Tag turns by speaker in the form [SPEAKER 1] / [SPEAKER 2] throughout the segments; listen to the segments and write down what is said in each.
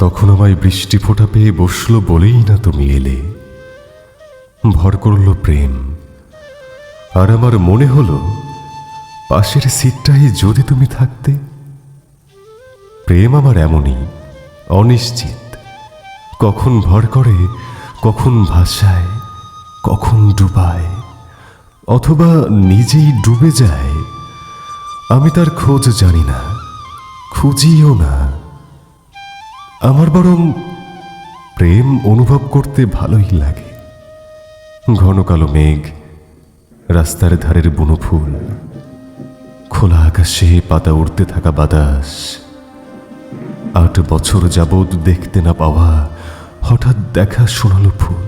[SPEAKER 1] তখন আমায় বৃষ্টি ফোঁটা পেয়ে বসল বলেই না তুমি এলে। ভর করল প্রেম। আর আমার মনে হলো, পাশের সিটটাই যদি তুমি থাকতে, প্রেম আমার এমনই, অনিশ্চিত। কখন ভর করে, কখন ভাসায়, কখন ডুবায়, অথবা নিজেই ডুবে যায়, আমি তার খোঁজ জানি না, খুঁজিও না। আমার বরং প্রেম অনুভব করতে ভালোই লাগে। ঘন কালো মেঘ, রাস্তার ধারের বুনো ফুল, খোলা আকাশে পাতা উড়তে থাকা বাতাস। আট বছর যাবৎ দেখতে না পাওয়া হঠাৎ দেখা শোনালো ফুল।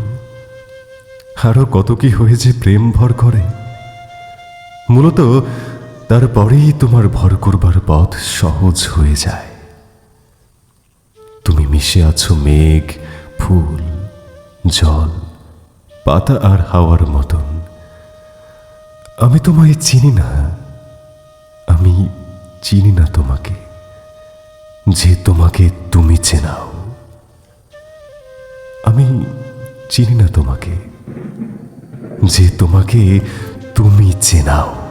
[SPEAKER 1] আরও কত কি হয়েছে প্রেম ভর করে? মূলত তারপরেই তোমার ভর করবার পথ সহজ হয়ে যায়। মিশে আছো মেঘ, ফুল, জল, পাতা আর হাওয়ার মতন। আমি তোমায় চিনি না, আমি চিনি না তোমাকে, যে তোমাকে তুমি চেনাও। আমি চিনি না তোমাকে, যে তোমাকে তুমি চেনাও।